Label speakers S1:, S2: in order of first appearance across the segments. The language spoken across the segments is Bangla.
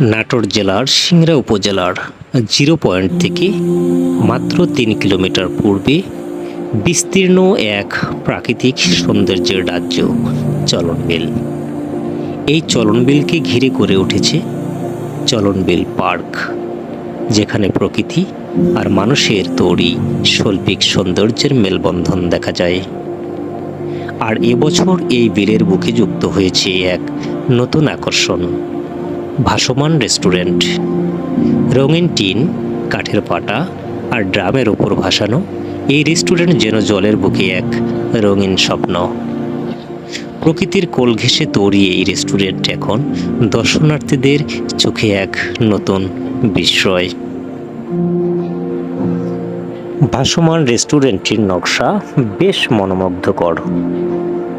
S1: নাটোর জেলার সিংড়া উপজেলার জিরো পয়েন্ট থেকে মাত্র তিন কিলোমিটার পূর্বে বিস্তীর্ণ এক প্রাকৃতিক সৌন্দর্যের রাজ্য চলনবিল। এই চলনবিলকে ঘিরে গড়ে উঠেছে চলনবিল পার্ক, যেখানে প্রকৃতি আর মানুষের তৈরি শৈল্পিক সৌন্দর্যের মেলবন্ধন দেখা যায়। আর এবছর এই বিলের বুকে যুক্ত হয়েছে এক নতুন আকর্ষণ। ভাসমান রেস্টুরেন্ট। রঙিন টিন, কাঠের পাটা আর ড্রামের ওপর ভাসানো, এই রেস্টুরেন্ট যেন জলের বুকে এক রঙিন স্বপ্ন। প্রকৃতির কোল ঘেঁষে তৈরি এই রেস্টুরেন্ট এখন দর্শনার্থীদের চোখে এক নতুন বিস্ময়। ভাসমান রেস্টুরেন্টটির নকশা বেশ মনোমুগ্ধকর।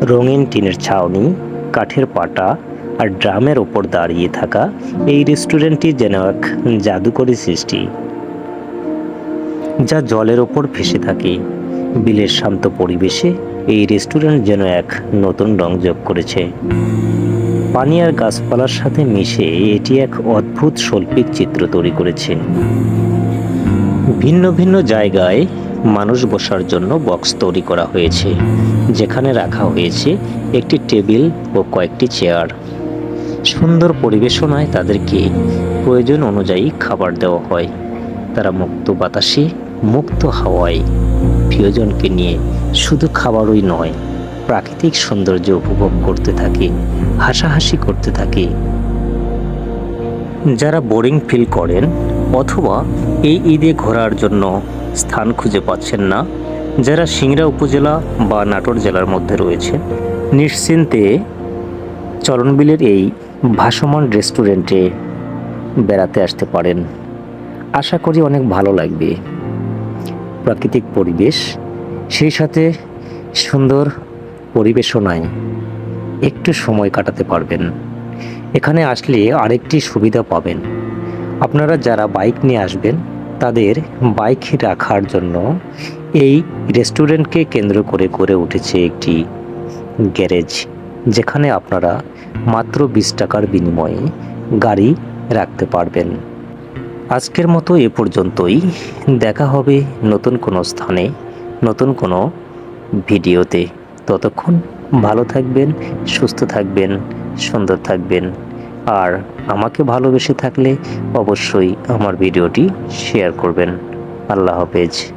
S1: রঙিন টিনের ছাউনি, কাঠের পাটা আর ড্রামের ওপর দাঁড়িয়ে থাকা এই রেস্টুরেন্টটি যেন এক জাদুকরী সৃষ্টি, যা জলের ওপর ভেসে থাকে। বিলের শান্ত পরিবেশে এই রেস্টুরেন্ট যেন এক নতুন রং যোগ করেছে। পানি আর গাছপালার সাথে মিশে এটি এক অদ্ভুত শৈল্পিক চিত্র তৈরি করেছে। ভিন্ন ভিন্ন জায়গায় মানুষ বসার জন্য বক্স তৈরি করা হয়েছে, যেখানে রাখা হয়েছে একটি টেবিল ও কয়েকটি চেয়ার। সুন্দর পরিবেশনায় তাদেরকে প্রয়োজন অনুযায়ী খাবার দেওয়া হয়। তারা মুক্ত বাতাসে, মুক্ত হাওয়ায় প্রিয়জনকে নিয়ে শুধু খাবারই নয়, প্রাকৃতিক সৌন্দর্য উপভোগ করতে থাকে, হাসাহাসি করতে থাকে। যারা বোরিং ফিল করেন অথবা এই ঈদে ঘোরার জন্য স্থান খুঁজে পাচ্ছেন না, যারা সিংড়া উপজেলা বা নাটোর জেলার মধ্যে রয়েছে নিশ্চিন্তে চরণবিলের এই ভাসমান রেস্টুরেন্টে বেড়াতে আসতে পারেন। আশা করি অনেক ভালো লাগবে। প্রাকৃতিক পরিবেশ, সেই সাথে সুন্দর পরিবেশনায় একটু সময় কাটাতে পারবেন। এখানে আসলে আরেকটি সুবিধা পাবেন। আপনারা যারা বাইক নিয়ে আসবেন, তাদের বাইক রাখার জন্য এই রেস্টুরেন্টকে কেন্দ্র করে গড়ে উঠেছে একটি গ্যারেজ। যেখানে আপনারা মাত্র বিশ টাকার বিনিময়ে গাড়ি রাখতে পারবেন। আজকের মতো এ পর্যন্তই। দেখা হবে নতুন কোনো স্থানে, নতুন কোনো ভিডিওতে। ততক্ষণ ভালো থাকবেন, সুস্থ থাকবেন, সুন্দর থাকবেন। আর আমাকে ভালোবেসে থাকলে অবশ্যই আমার ভিডিওটি শেয়ার করবেন। আল্লাহ হাফেজ।